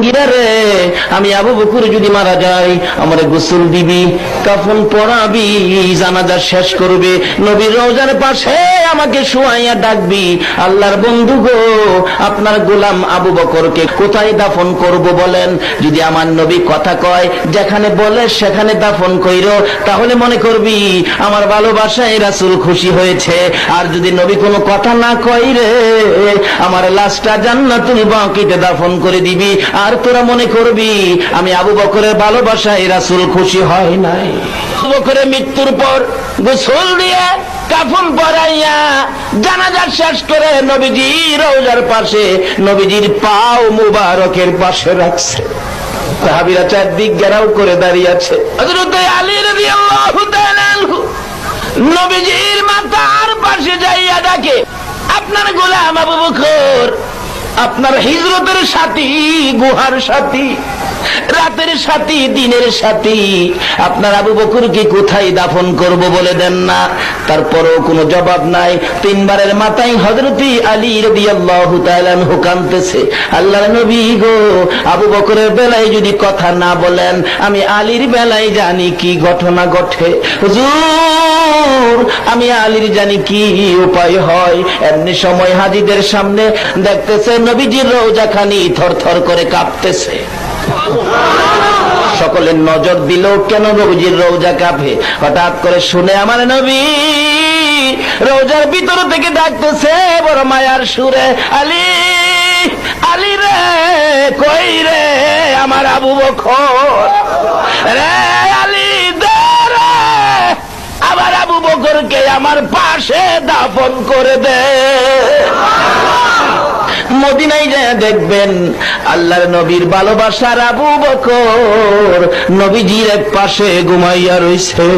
সঙ্গীরা রে আমি আবু বকুর যদি মারা যাই আমার গোসল দিবি, কাফন পরাবি, জানাজা শেষ করবে, নবীর রোজার পাশে আমাকে শুয়াইয়া ডাকবি। আল্লাহর বন্ধু গো, আপনার গোলাম আবু বকরকে কোথায় দাফন করব বলেন? যদি আমার নবী কথা কয়, যেখানে বলে সেখানে দাফন কইর, তাহলে মনে করবি, আমার ভালোবাসায় রাসূল খুশি হয়েছে। আর যদি নবী কোনো কথা না কই রে, আমার লাশটা জান্নাতুল বাকিতে দাফন করে দিবি। আর তোরা মনে করবি আমি আবু বকরের ভালোবাসায় রাসূল খুশি হয় নাই। বকরের মৃত্যুর পর গোসল দিয়ে পরাইয়া শেষ করে রোজার পাশে নবীজির পাও মুবারকের পাশে রাখছে। চারদিক ঘেরাও করে দাঁড়িয়ে আছে। নবীজির পাশে যাইয়া ডাকে, আপনার গোলাম আবু বকর আপনার হিজরতের সাথী, গুহার সাথী, রাতের সাথী, দিনের সাথী। আপনার আবু বকরকে কোথায় দাফন করব বলে দেন না। তারপরও কোনো জবাব নাই। তিনবারের মাথায় হজরতি আলী রাদিয়াল্লাহু তাআলা আনহু কাঁদতেছে। আল্লাহর নবী গো, আবু বকরের বেলায় যদি কথা না বলেন, আমি আলীর বেলায় জানি কি ঘটনা ঘটে। হুজুর! আমি আলীর জানি কি উপায় হয়। এমনি সময় হাজিদের সামনে দেখতেছে নবীজির রোজাখানি থর থর করে কাঁপতেছে। সকলের নজর দিল, কেন নবীজির রোজা কাঁপে? হঠাৎ করে শুনে আমার নবী রোজার ভিতর থেকে ডাকতেছে, বড় মায়ার সুরে, আলী আলী রে, কই রে, আমার আবু বকর? রে আমার পাশে দাফন করে দে। মদিনাই যায় দেখবেন আল্লাহর নবীর ভালোবাসার আবু বকর, নবীজির এক পাশে ঘুমাইয়া রইছে।